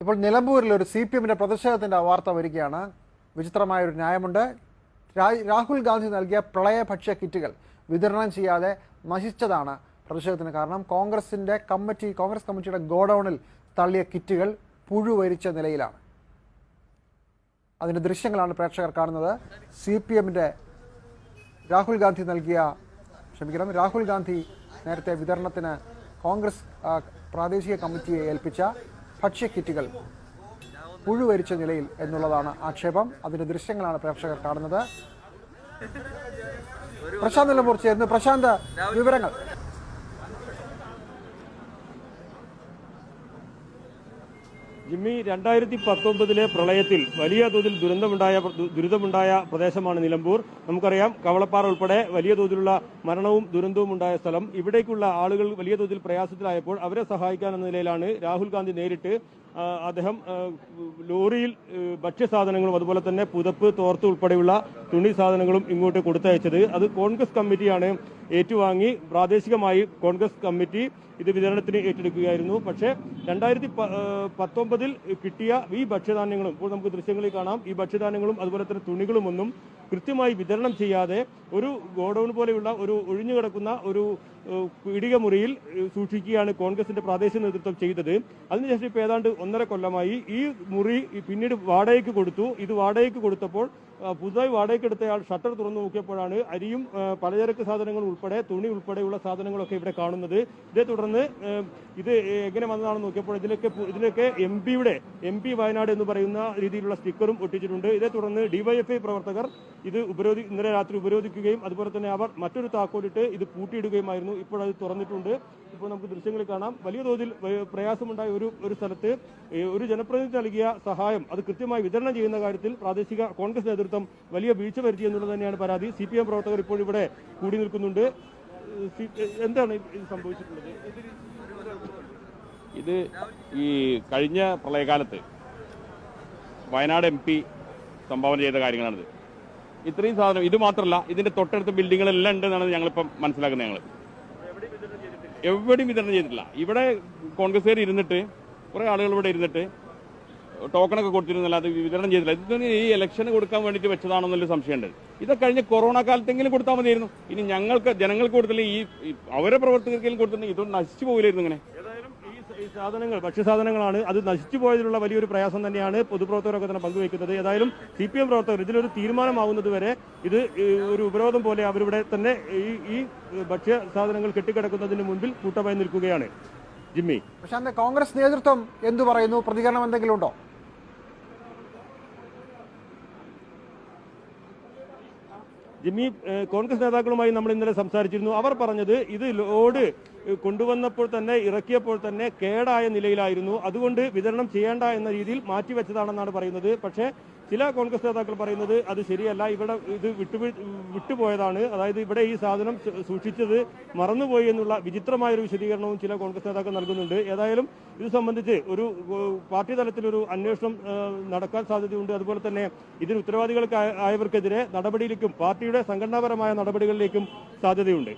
ഇപ്പോൾ നിലമ്പൂരിൽ ഒരു സി പി എമ്മിന്റെ പ്രതിഷേധത്തിന്റെ വാർത്ത വരികയാണ്. വിചിത്രമായ ഒരു ന്യായമുണ്ട് രാഹുൽ ഗാന്ധി നൽകിയ പ്രളയ ഭക്ഷ്യ കിറ്റുകൾ വിതരണം ചെയ്യാതെ നശിച്ചതാണ് പ്രതിഷേധത്തിന് കാരണം. കോൺഗ്രസിന്റെ കമ്മിറ്റി കോൺഗ്രസ് കമ്മിറ്റിയുടെ ഗോഡൌണിൽ തള്ളിയ കിറ്റുകൾ പുഴുവരിച്ച നിലയിലാണ്. അതിന്റെ ദൃശ്യങ്ങളാണ് പ്രേക്ഷകർ കാണുന്നത്. സി പി എമ്മിന്റെ രാഹുൽ ഗാന്ധി നൽകിയ ക്ഷമിക്കണം രാഹുൽ ഗാന്ധി നേരത്തെ വിതരണത്തിന് കോൺഗ്രസ് പ്രാദേശിക കമ്മിറ്റിയെ ഏൽപ്പിച്ച ഭക്ഷ്യ കിറ്റുകൾ പുഴുവരിച്ച നിലയിൽ എന്നുള്ളതാണ് ആക്ഷേപം. അതിന്റെ ദൃശ്യങ്ങളാണ് പ്രേക്ഷകർ കാണുന്നത്. പ്രശാന്ത് നിലമ്പൂർ പ്രശാന്ത് വിവരങ്ങൾ. ജിമ്മി രണ്ടായിരത്തി പത്തൊമ്പതിലെ പ്രളയത്തിൽ വലിയ തോതിൽ ദുരന്തമുണ്ടായ ദുരിതമുണ്ടായ പ്രദേശമാണ് നിലമ്പൂർ. നമുക്കറിയാം കവളപ്പാറ ഉൾപ്പെടെ വലിയ തോതിലുള്ള മരണവും ദുരന്തവും ഉണ്ടായ സ്ഥലം. ഇവിടേക്കുള്ള ആളുകൾ വലിയ തോതിൽ പ്രയാസത്തിലായപ്പോൾ അവരെ സഹായിക്കാൻ എന്ന നിലയിലാണ് രാഹുൽ ഗാന്ധി നേരിട്ട് അദ്ദേഹം ലോറിയിൽ ഭക്ഷ്യസാധനങ്ങളും അതുപോലെ തന്നെ പുതപ്പ് തോർത്ത് ഉൾപ്പെടെയുള്ള തുണി സാധനങ്ങളും ഇങ്ങോട്ട് കൊടുത്തയച്ചത്. അത് കോൺഗ്രസ് കമ്മിറ്റിയാണ് ഏറ്റുവാങ്ങി. പ്രാദേശികമായി കോൺഗ്രസ് കമ്മിറ്റി ഇത് വിതരണത്തിന് ഏറ്റെടുക്കുകയായിരുന്നു. പക്ഷേ രണ്ടായിരത്തി പത്തൊമ്പതിൽ കിട്ടിയ ഈ ഭക്ഷ്യധാന്യങ്ങളും ഇപ്പോൾ നമുക്ക് ദൃശ്യങ്ങളിൽ കാണാം ഈ ഭക്ഷ്യധാന്യങ്ങളും അതുപോലെ തന്നെ തുണികളുമൊന്നും കൃത്യമായി വിതരണം ചെയ്യാതെ ഒരു ഗോഡൌൺ പോലെയുള്ള ഒരു ഒഴിഞ്ഞു കിടക്കുന്ന ഒരു ഏഹ്, പീടിക മുറിയിൽ ഏഹ്, സൂക്ഷിക്കുകയാണ് കോൺഗ്രസിന്റെ പ്രാദേശിക നേതൃത്വം ചെയ്തത്. അതിനുശേഷം ഇപ്പോൾ ഏതാണ്ട് ഒന്നര കൊല്ലമായി ഈ മുറി പിന്നീട് വാടകയ്ക്ക് കൊടുത്തു. ഇത് വാടകയ്ക്ക് കൊടുത്തപ്പോൾ പുതുതായി വാടകയ്ക്കെടുത്തയാൾ ഷട്ടർ തുറന്നു നോക്കിയപ്പോഴാണ് അരിയും പലചരക്ക് സാധനങ്ങൾ ഉൾപ്പെടെ തുണി ഉൾപ്പെടെയുള്ള സാധനങ്ങളൊക്കെ ഇവിടെ കാണുന്നത്. ഇതേ തുടർന്ന് ഇത് എങ്ങനെ വന്നതാണെന്ന് നോക്കിയപ്പോൾ ഇതിലൊക്കെ ഇതിലൊക്കെ എം പിയുടെ എം പി വയനാട് എന്ന് പറയുന്ന രീതിയിലുള്ള സ്റ്റിക്കറും ഒട്ടിച്ചിട്ടുണ്ട്. ഇതേ തുടർന്ന് ഡിവൈഎഫ്ഐ പ്രവർത്തകർ ഇത് ഉപരോധി ഇന്നലെ രാത്രി ഉപരോധിക്കുകയും അതുപോലെ തന്നെ അവർ മറ്റൊരു താക്കോലിട്ട് ഇത് പൂട്ടിയിടുകയുമായിരുന്നു. ഇപ്പോൾ അത് തുറന്നിട്ടുണ്ട്. ഇപ്പോൾ നമുക്ക് ദൃശ്യങ്ങൾ കാണാം. വലിയ തോതിൽ പ്രയാസമുണ്ടായ ഒരു ഒരു സ്ഥലത്ത് ഒരു ജനപ്രതിനിധി നൽകിയ സഹായം അത് കൃത്യമായി വിതരണം ചെയ്യുന്ന കാര്യത്തിൽ പ്രാദേശിക കോൺഗ്രസ് നേതൃത്വം വലിയ വീഴ്ച വരുത്തി എന്നുള്ളത് തന്നെയാണ് പരാതി. സി പി എം പ്രവർത്തകർ ഇപ്പോൾ ഇവിടെ കൂടി നിൽക്കുന്നുണ്ട്. എന്താണ് സംഭവിച്ചിട്ടുള്ളത്? ഇത് ഈ കഴിഞ്ഞ പ്രളയകാലത്ത് വയനാട് എം പി സംഭാവന ചെയ്ത കാര്യങ്ങളാണിത്. ഇത്രയും സാധനം ഇത് മാത്രമല്ല ഇതിന്റെ തൊട്ടടുത്ത ബിൽഡിങ്ങുകളെല്ലാം ഉണ്ടെന്നാണ് ഞങ്ങളിപ്പം മനസ്സിലാക്കുന്നത് ഞങ്ങൾ എവിടെയും വിതരണം ചെയ്തിട്ടില്ല. ഇവിടെ കോൺഗ്രസ്സുകാർ ഇരുന്നിട്ട് കുറെ ആളുകൾ ഇവിടെ ഇരുന്നിട്ട് ടോക്കണൊക്കെ കൊടുത്തിരുന്നില്ല അത് വിതരണം ചെയ്തില്ല. ഇതൊന്നും ഈ ഇലക്ഷന് കൊടുക്കാൻ വേണ്ടിയിട്ട് വെച്ചതാണെന്നൊരു സംശയമുണ്ട്. ഇതൊക്കെ കഴിഞ്ഞ കൊറോണ കാലത്തെങ്കിലും കൊടുത്താൽ മതിയായിരുന്നു. ഇനി ഞങ്ങൾക്ക് ജനങ്ങൾക്ക് കൊടുത്തില്ല ഈ അവരെ പ്രവർത്തകർക്കെങ്കിലും കൊടുത്തിട്ടുണ്ടെങ്കിൽ ഇതൊന്നും നശിച്ചു പോകില്ലായിരുന്നു ഇങ്ങനെ. ഈ സാധനങ്ങൾ ഭക്ഷ്യസാധനങ്ങളാണ്. അത് നശിച്ചു പോയതിലുള്ള വലിയൊരു പ്രയാസം തന്നെയാണ് പൊതുപ്രവർത്തകരൊക്കെ തന്നെ പങ്കുവയ്ക്കുന്നത്. ഏതായാലും സി പി എം പ്രവർത്തകർ ഇതിലൊരു തീരുമാനമാവുന്നത് വരെ ഇത് ഒരു ഉപരോധം പോലെ അവരിവിടെ തന്നെ ഈ ഈ ഭക്ഷ്യ സാധനങ്ങൾ കെട്ടിക്കിടക്കുന്നതിന് മുൻപിൽ കൂട്ടമായി നിൽക്കുകയാണ്. ജിമ്മി. പ്രശാന്ത് കോൺഗ്രസ് നേതൃത്വം എന്തു പറയുന്നു? പ്രതികരണം എന്തെങ്കിലും ഉണ്ടോ? ജിമ്മി കോൺഗ്രസ് നേതാക്കളുമായി നമ്മൾ ഇന്നലെ സംസാരിച്ചിരുന്നു. അവർ പറഞ്ഞത് ഇത് ലോഡ് കൊണ്ടുവന്നപ്പോൾ തന്നെ ഇറക്കിയപ്പോൾ തന്നെ കേടായ നിലയിലായിരുന്നു. അതുകൊണ്ട് വിതരണം ചെയ്യേണ്ട എന്ന രീതിയിൽ മാറ്റിവെച്ചതാണെന്നാണ് പറയുന്നത്. പക്ഷേ ചില കോൺഗ്രസ് നേതാക്കൾ പറയുന്നത് അത് ശരിയല്ല ഇവിടെ ഇത് വിട്ടു വിട്ടുപോയതാണ്. അതായത് ഇവിടെ ഈ സാധനം സൂക്ഷിച്ചത് മറന്നുപോയി എന്നുള്ള വിചിത്രമായൊരു വിശദീകരണവും ചില കോൺഗ്രസ് നേതാക്കൾ നൽകുന്നുണ്ട്. ഏതായാലും ഇത് സംബന്ധിച്ച് ഒരു പാർട്ടി തലത്തിലൊരു അന്വേഷണം നടക്കാൻ സാധ്യതയുണ്ട്. അതുപോലെ തന്നെ ഇതിന് ഉത്തരവാദികൾക്ക് ആയവർക്കെതിരെ നടപടിയിലേക്കും പാർട്ടിയുടെ സംഘടനാപരമായ നടപടികളിലേക്കും സാധ്യതയുണ്ട്.